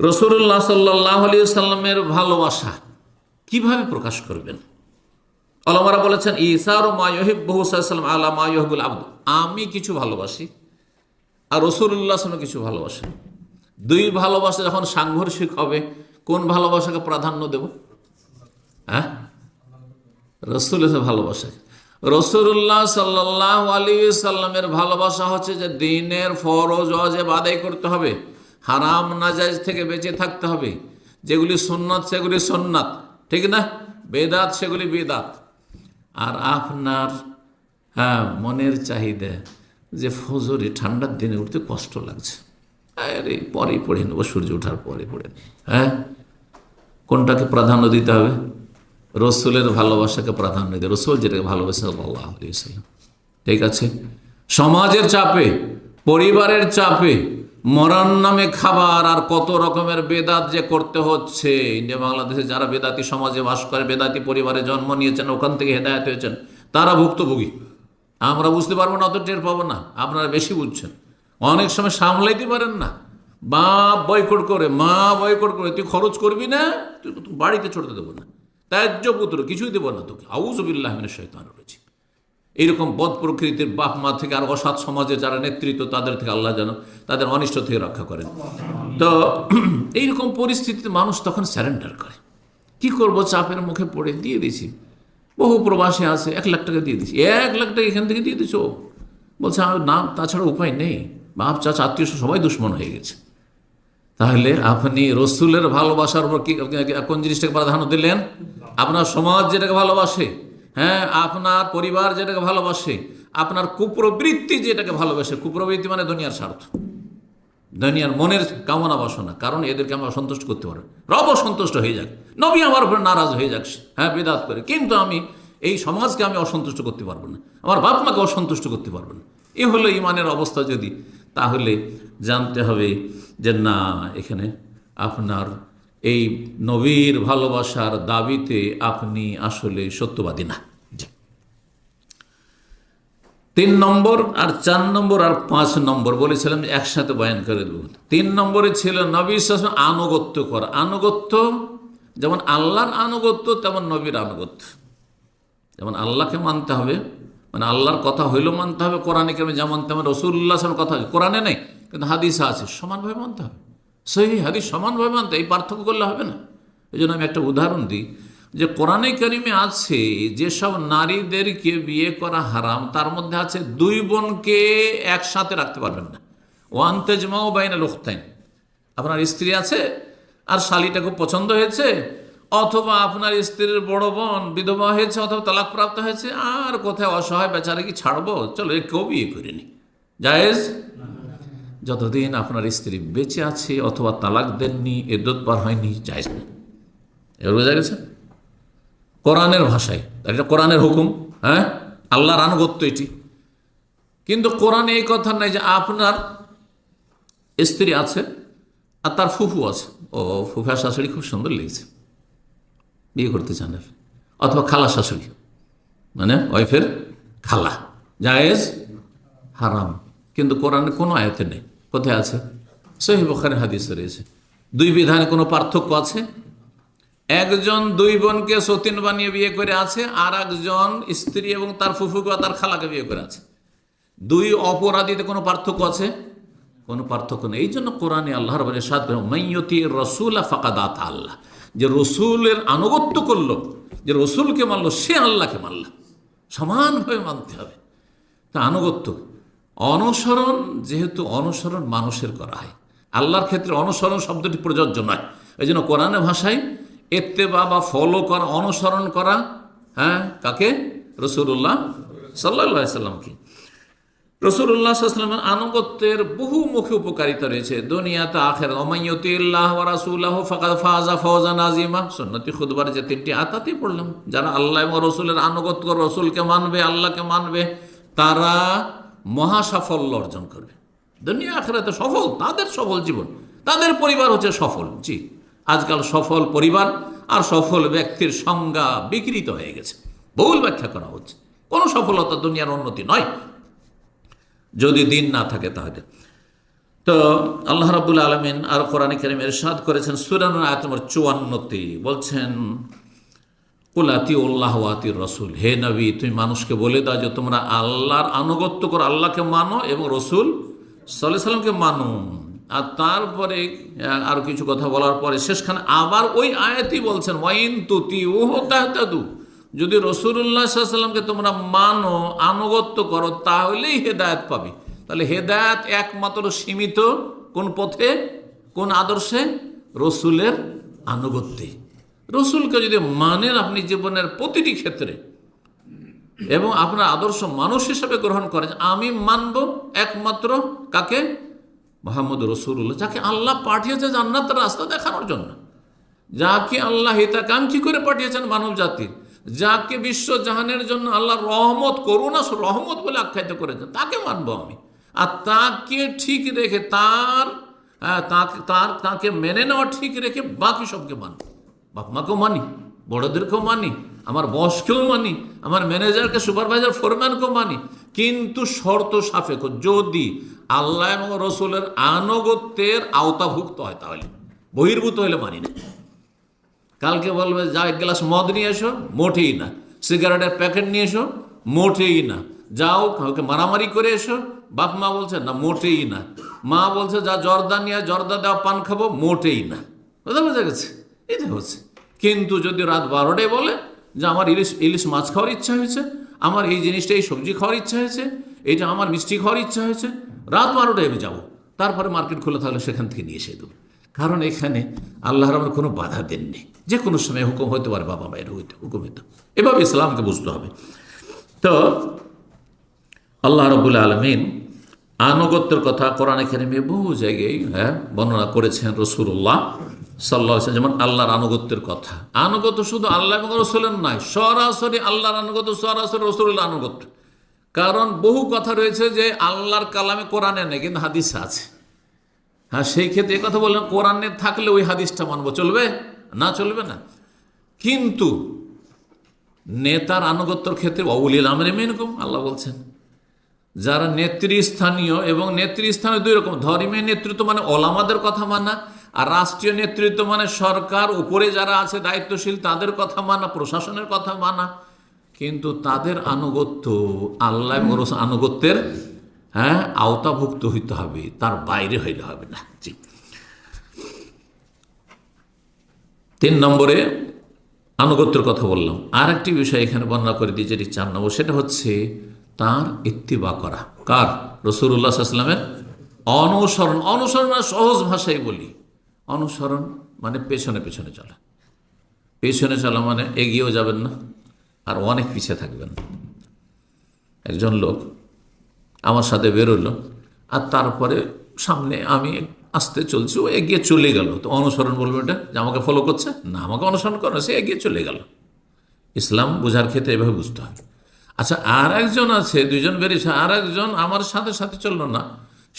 রসুল্লাহ সাল্লাহ আলী সাল্লামের ভালোবাসা কীভাবে প্রকাশ করবেন? আলমারা বলেছেন, ইসার মায়হিব বহুসাল্লাম আল্লাহ মায়হিবুল আব্দ। আমি কিছু ভালোবাসি আর রসুল্লাহ সাল্লাম কিছু ভালোবাসে। দুই ভালোবাসা যখন সাংঘর্ষিক হবে, কোন ভালোবাসাকে প্রাধান্য দেব? হ্যাঁ? রসুল ভালোবাসা রসুল্লাহ সাল্লাহ আলী সাল্লামের ভালোবাসা হচ্ছে যে দিনের ফরজ অজেব আদায় করতে হবে। হারাম নাজাইজ থেকে বেঁচে থাকতে হবে। যেগুলি সোননাথ সেগুলি সোননাথ ঠিক না? বেদাত, সেগুলি বেদাত। আর আপনার হ্যাঁ মনের চাহিদা যে ফজরে ঠান্ডার দিনে উঠতে কষ্ট লাগছে। আরে, পরেই পড়ে নেব, সূর্য ওঠার পরে পড়ে। হ্যাঁ? কোনটাকে প্রাধান্য দিতে হবে? রসুলের ভালোবাসাকে প্রাধান্য দিতে রসুল যেটাকে ভালোবাসে আল্লাহ ঠিক আছে? সমাজের চাপে, পরিবারের চাপে মরণ নামে খাবার আর কত রকমের বেদাত যে করতে হচ্ছে। ইন্ডিয়া, বাংলাদেশে যারা বেদাতি সমাজে বাস করে, বেদাতি পরিবারে জন্ম নিয়েছেন, ওখান থেকে হেদায়ত হয়েছেন, তারা ভুক্তভোগী। আমরা বুঝতে পারব না, অত টের পাবো না, আপনারা বেশি বুঝছেন। অনেক সময় সামলাইতে পারেন না। মা বয়কট করে, মা বয়কট করে, তুই খরচ করবি না, তুই তুই বাড়িতে ছড়তে দেবো না। ত্যায্য পুত্র, কিছুই দেবো না তোকে। আউজবিল্লাহমিনের শৈতান রয়েছে এইরকম বদ প্রকৃতির বাপ মা থেকে আর অসৎ সমাজে যারা নেতৃত্ব, তাদের থেকে আল্লাহ যেন তাদের অনিষ্ট থেকে রক্ষা করেন। তো এইরকম পরিস্থিতিতে মানুষ তখন স্যারেন্ডার করে। কি করব? চাপের মুখে পড়ে দিয়ে দিয়েছি। বহু প্রবাসী আছে, এক লাখ টাকা দিয়ে দিচ্ছি এক লাখ টাকা এখান থেকে দিয়ে দিছো বলছে, আর না, তাছাড়া উপায় নেই। বাপ, চাচা, আত্মীয় সবাই দুশ্মন হয়ে গেছে। তাহলে আপনি রসুলের ভালোবাসার উপর কি, কোন জিনিসটাকে প্রাধান্য দিলেন? আপনার সমাজ যেটাকে ভালোবাসে হ্যাঁ আপনার পরিবার যেটাকে ভালোবাসে, আপনার কুপ্রবৃত্তি যেটাকে ভালোবাসে, কুপ্রবৃত্তি মানে দুনিয়ার স্বার্থ। দুনিয়ার মনের কামনা বাসনা, কারণ এদেরকে আমি অসন্তুষ্ট করতে পারব রব অসন্তুষ্ট হয়ে যাক, নবী আমার উপরে নারাজ হয়ে যাক হ্যাঁ বেদাত করে। কিন্তু আমি, এই সমাজকে আমি অসন্তুষ্ট করতে পারব না। আমার বাপ মাকে অসন্তুষ্ট করতে পারব না। এ হলো ইমানের অবস্থা যদি, তাহলে জানতে হবে যে না, এখানে আপনার এই নবীর ভালোবাসার দাবিতে আপনি আসলে সত্যবাদী না। তিন নম্বর আর চার নম্বর আর পাঁচ নম্বর বলেছিলাম যে একসাথে বয়ান করে দেব। তিন নম্বরে ছিল নবী শাসন আনুগত্য করা। আনুগত্য, যেমন আল্লাহর আনুগত্য, তেমন নবীর আনুগত্য। যেমন আল্লাহকে মানতে হবে মানে আল্লাহর কথা হইলেও মানতে হবে কোরআনে কেমন যেমন তেমন রসুল্লাহ কথা। কোরআনে নেই, কিন্তু হাদিসা আছে, সমানভাবে মানতে হবে। সেই হাদিস সমানভাবে মানতে এই পার্থক্য করলে হবে না। এই জন্য আমি একটা উদাহরণ দিই যে কোরআনে কারিমে আছে, যেসব নারীদেরকে বিয়ে করা হারাম, তার মধ্যে আছে দুই বোনকে একসাথে রাখতে পারবেন না। ওয়ান তেজমাও বাইনা লোকতাইন আপনার স্ত্রী আছে আর শালিটা খুব পছন্দ হয়েছে, অথবা আপনার স্ত্রীর বড় বোন বিধবা হয়েছে, অথবা তালাক প্রাপ্ত হয়েছে, আর কোথায় অসহায় বেচারে কি ছাড়বো, চলো কেউ বিয়ে করিনি। জায়েজ? যতদিন আপনার স্ত্রী বেঁচে আছে অথবা তালাক দেননি এদ্যত পার হয়নি, জায়েজ না এবার বোঝা গেছে? কোরআনের ভাষায় এটা কোরআনের হুকুম হ্যাঁ? আল্লাহর আনুগত্য এটি। কিন্তু কোরআনে এই কথা নাই যে আপনার স্ত্রী আছে আর তার ফুফু আছে। ও ফুফার শাশুড়ি খুব সুন্দর লেগেছে। বিয়ে করতে চান অথবা খালা শাশুড়ি। মানে ওয়াইফের খালা। জায়েজ হারাম। কিন্তু কোরআনে কোনো আয়তে নেই। কোথায় আছে? সহি বখারে হাদিসে রয়েছে। দুই বিধানে কোনো পার্থক্য আছে? একজন দুই বোনকে সতীন বানিয়ে বিয়ে করে আছে আর একজন স্ত্রী এবং তার ফুফুকে তার খালাকে বিয়ে করে আছে। দুই অপরাধীতে কোনো পার্থক্য আছে? কোনো পার্থক্য নেই। এই জন্য কোরআনে আল্লাহর বলে সাদ মাইয়তি রসুল ফাকাদাত আল্লাহ। যে রসুলের আনুগত্য করল, যে রসুলকে মানলো, সে আল্লাহকে মানল। সমানভাবে মানতে হবে। তা আনুগত্য অনুসরণ, যেহেতু অনুসরণ মানুষের করা হয়। আল্লাহর ক্ষেত্রে অনুসরণ শব্দটি প্রযোজ্য নয়। এই জন্য কোরআনের ভাষায় এত্তেবা বা ফলো করা, অনুসরণ করা হ্যাঁ কাকে? রসুল্লাহ সাল্লা সাল্লামকে। রসুল্লাহ সাল্লামের আনুগত্যের বহুমুখী উপকারিতা রয়েছে। দুনিয়াতে আখের অমাইয়তিল্লাহ রাসুল্লাহ ফাকাদ ফাজা ফৌজা নাজিমা সন্নতি খুদবার যে তিনটি আতাতেই পড়লাম। যারা আল্লাহ এবং রসুলের আনুগত্য রসুলকে মানবে, আল্লাহকে মানবে, তারা মহা সাফল্য অর্জন করবে। দুনিয়া আখেরাতে সফল, তাদের সফল জীবন, তাদের পরিবার হচ্ছে সফল। জি, আজকাল সফল পরিবার আর সফল ব্যক্তির সংজ্ঞা বিকৃত হয়ে গেছে। বহুল ব্যাখ্যা করা হচ্ছে। কোনো সফলতা দুনিয়ার উন্নতি নয়। যদি দিন না থাকে তাহলে। তো আল্লাহ রাবুল আলমিন আর কোরআন করিম এরশাদ করেছেন সুরান আয়াত চুয়ান্নতে। বলছেন কুলাতি উল্লাহ আতি রসুল। হে নবী তুমি মানুষকে বলে দাও যে তোমরা আল্লাহর আনুগত্য করো আল্লাহকে মানো এবং রসুল সাল্লাহ সাল্লামকে মানো। আর তারপরে আহ, আরও কিছু কথা বলার পরে শেষখানে আবার ওই আয়াতই বলছেন ওয়াইন তুতি ও তাহতাদু। যদি রসুল্লাহ সাল্লামকে তোমরা মানো আনুগত্য করো তাহলেই হেদায়ত পাবে। তাহলে হেদায়ত একমাত্র সীমিত কোন পথে কোন আদর্শে? রসুলের আনুগত্যে। রসুলকে যদি মানেন আপনি জীবনের প্রতিটি ক্ষেত্রে, এবং আপনার আদর্শ মানুষ হিসেবে গ্রহণ করেন, আমি মানব একমাত্র কাকে? মোহাম্মদ রসুল্লাহ যাকে আল্লাহ পাঠিয়েছে জান্নাতের রাস্তা দেখানোর জন্য। যাকে আল্লাহ হিতাকাঙ্ক্ষী করে পাঠিয়েছেন মানব জাতির। যাকে বিশ্ব জাহানের জন্য আল্লাহ রহমত, করুণা রহমত বলে আখ্যায়িত করেছেন, তাকে মানবো আমি। আর তাকে ঠিক রেখে তার তাকে মেনে নেওয়া ঠিক রেখে বাকি সবকে মানব। বাপ মাকেও মানি, বড়দেরকেও মানি, আমার বসকেও মানি, আমার ম্যানেজারকে, সুপারভাইজার, ফোরম্যানকেও মানি। কিন্তু শর্ত সাপেক্ষ, যদি আল্লাহ এবং রসুলের আনুগত্যের আওতাভুক্ত হয় তাহলে, বহির্ভূত হলে মানি না। কালকে বলবে, যা এক গ্লাস মদ নিয়ে এসো, মোটেই না। সিগারেটের প্যাকেট নিয়ে এসো, মোটেই না। যাও, কাউকে মারামারি করে এসো। বাপ মা বলছে, না, মোটেই না। মা বলছে, যা জর্দা নিয়ে জর্দা দেওয়া পান খাব, মোটেই না। কথা বোঝা গেছে? এটা হচ্ছে। কিন্তু যদি রাত বারোটায় বলে যে আমার ইলিশ ইলিশ মাছ খাওয়ার ইচ্ছা হয়েছে, আমার এই জিনিসটা, এই সবজি খাওয়ার ইচ্ছা হয়েছে, এইটা আমার মিষ্টি খাওয়ার ইচ্ছা হয়েছে, রাত বারোটায় আমি যাব। তারপরে মার্কেট খোলা থাকলে সেখান থেকে নিয়ে এসে দেবো। কারণ এখানে আল্লাহর আমার কোনো বাধা দেননি। যে কোনো সময় হুকুম হতে পারে, বাবা মায়ের হইতে, হুকুম হইতে। এভাবে ইসলামকে বুঝতে হবে। তো, আল্লাহ রবুল্লা আলমিন আনুগত্যের কথা কোরআন এখানে বহু জায়গায় হ্যাঁ বর্ণনা করেছেন রসুল্লাহ। সাল্লাহ যেমন আল্লাহর আনুগত্যের কথা। আনুগত্য শুধু আল্লাহ রসুলের নয়, সরাসরি আল্লাহর আনুগত্য, সরাসরি রসুলের আনুগত্য। কারণ বহু কথা রয়েছে যে আল্লাহর কালামে কোরআনে নেই, কিন্তু হাদিস আছে। হ্যাঁ সেই ক্ষেত্রে এ কথা বললেন, কোরআনে থাকলে ওই হাদিসটা মানবো, চলবে? না চলবে না। কিন্তু নেতার আনুগত্যর ক্ষেত্রে অবুলিল আমরে মেনকুম, আল্লাহ বলছেন। যারা নেতৃস্থানীয় এবং নেতৃস্থানীয় দুই রকম, ধর্মীয় নেতৃত্ব মানে ওলামাদের কথা মানা আর রাষ্ট্রীয় নেতৃত্ব মানে সরকার, উপরে যারা আছে দায়িত্বশীল, তাদের কথা মানা, প্রশাসনের কথা মানা। কিন্তু তাদের আনুগত্য, আল্লাহ আনুগত্যের হ্যাঁ আওতাভুক্ত হইতে হবে, তার বাইরে হইলে হবে না। জি। তিন নম্বরে আনুগত্যের কথা বললাম। আর একটি বিষয় এখানে বর্ণনা করে দিয়ে যেটি চার নম্বর, সেটা হচ্ছে তার ইত্তিবা করা। কার? রসুল্লাহ আসলামের অনুসরণ। অনুসরণ আর সহজ ভাষায় বলি। অনুসরণ মানে পেছনে পেছনে চলা। পেছনে চলা মানে এগিয়েও যাবেন না, আর অনেক পিছিয়ে থাকবেন। একজন লোক আমার সাথে বেরোলো, আর তারপরে সামনে আমি আসতে চলছি, ও এগিয়ে চলে গেল। তো অনুসরণ বলব এটা যে আমাকে ফলো করছে? না, আমাকে অনুসরণ করে সে এগিয়ে চলে গেল। ইসলাম বোঝার ক্ষেত্রে এভাবে বুঝতে হবে আচ্ছা আর একজন আছে দুজন বেরিয়েছে আর একজন আমার সাথে সাথে চলল না।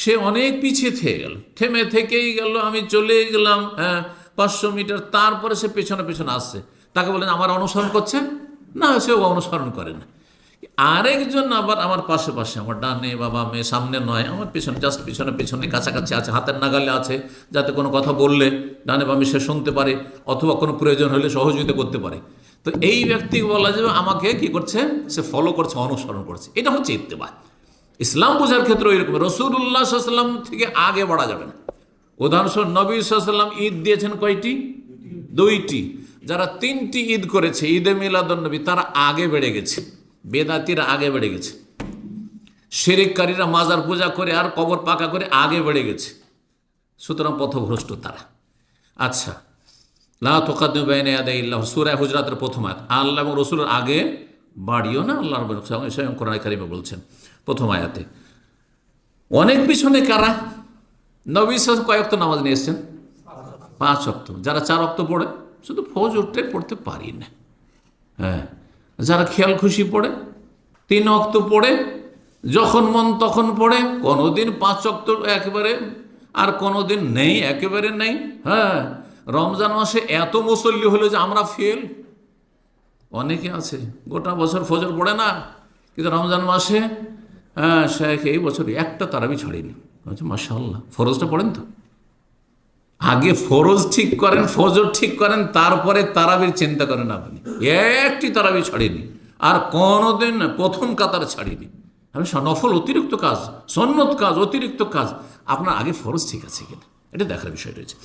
সে অনেক পিছিয়ে থেকে গেল। থেমে থেকেই গেল, আমি চলে গেলাম হ্যাঁ পাঁচশো মিটার, তারপরে সে পেছনে পেছনে আসছে। তাকে বলেন আমার অনুসরণ করছে? না, সেও অনুসরণ করে না। আরেকজন আবার আমার পাশে পাশে, আমার ডানে বা বামে সামনে নয়, আমার পিছনে জাস্ট পিছনে পিছনে কাছাকাছি আছে, হাতের নাগালে আছে, যাতে কোনো কথা বললে, ডানে বামে সে শুনতে পারে, অথবা কোনো প্রয়োজন হলে সহযোগিতা করতে পারে। তো এই ব্যক্তি বলা যাবে আমাকে কি করছে? সে ফলো করছে, অনুসরণ করছে। এটা হচ্ছে ইত্তেবা। ইসলাম বোঝার ক্ষেত্রে এরকম। রসুল্লাহ সাল্লাম থেকে আগে বাড়া যাবে না। উদাহরণস্বরূপ নবী সাল্লাম ঈদ দিয়েছেন কয়টি? দুইটি। যারা তিনটি ঈদ করেছে, ঈদে মিলাদুন্নবী তারা আগে বেড়ে গেছে। বেদাতিরা আগে বেড়ে গেছে। শেরিককারীরা মাজার পূজা করে আর কবর পাকা করে আগে বেড়ে গেছে। সুতরাং পথভ্রষ্ট তারা। আচ্ছা। সুরায় প্রথম আল্লাহ এবং রসুলের আগে বাড়িও না আল্লাহ আলামিন স্বয়ং কোরআন কারিমে বলছেন। প্রথম আয়াতে। অনেক পিছনে কারা? নবী সাল কয়েক তো নামাজ নিয়ে পাঁচ অক্ত যারা চার অক্ত পড়ে, শুধু ফৌজ উঠতে পড়তে পারি না। হ্যাঁ যারা খেয়াল খুশি পড়ে, তিন অক্ত পড়ে, যখন মন তখন পড়ে, কোনোদিন পাঁচ অক্ত একেবারে আর কোনোদিন নেই, একেবারে নেই। হ্যাঁ রমজান মাসে এত মুসল্লি হলো যে আমরা ফেল। অনেকে আছে, গোটা বছর ফজর পড়ে না, কিন্তু রমজান মাসে হ্যাঁ শেখ, এই বছর একটা তারাবি ছাড়িনি। আচ্ছা মাশাল্লাহ ফরজটা পড়েন তো। আগে ফরজ ঠিক করেন, ফজর ঠিক করেন, তারপরে তারাবির চিন্তা করেন আপনি। একটি তারাবি ছাড়িনি। আর কোনোদিন প্রথম কাতার ছাড়িনি। আমি স- নফল অতিরিক্ত কাজ সন্নত কাজ, অতিরিক্ত কাজ। আপনার আগে ফরজ ঠিক আছে কিনা? এটা দেখার বিষয় রয়েছে।